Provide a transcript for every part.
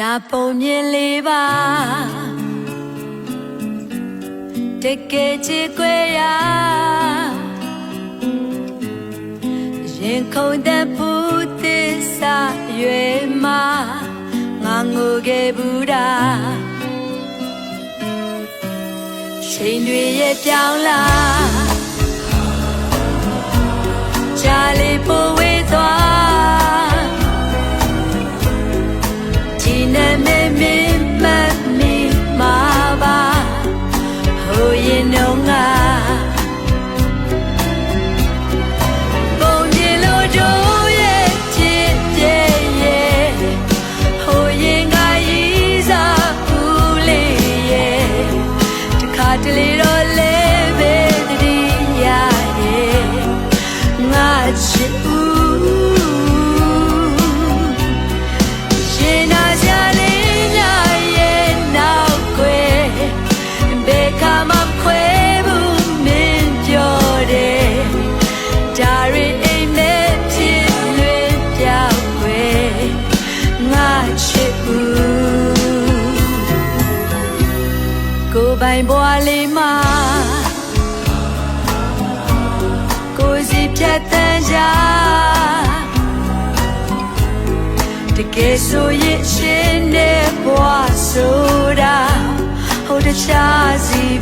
ဒါပုံမြင်လေးပါတကယ်ချစ်ခွေရရင်ခုန်တဲ့ပူသစ္စာရွယ်မှာငါငိုခဲ့ဘူးတာချိန်တွေရဲ့ပြောင်းလာ တလေတော့လဲပဲတတိယရဲ့ငါချစ်ဦး ကိုယ်ပိုင်ဘွားလေးမှာကိုယ်စီဖြတ်တန်းကြတကယ်ဆိုရင်ရှင်တဲ့ဘဝဆိုတာဟိုတခြားစီပါ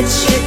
touch you.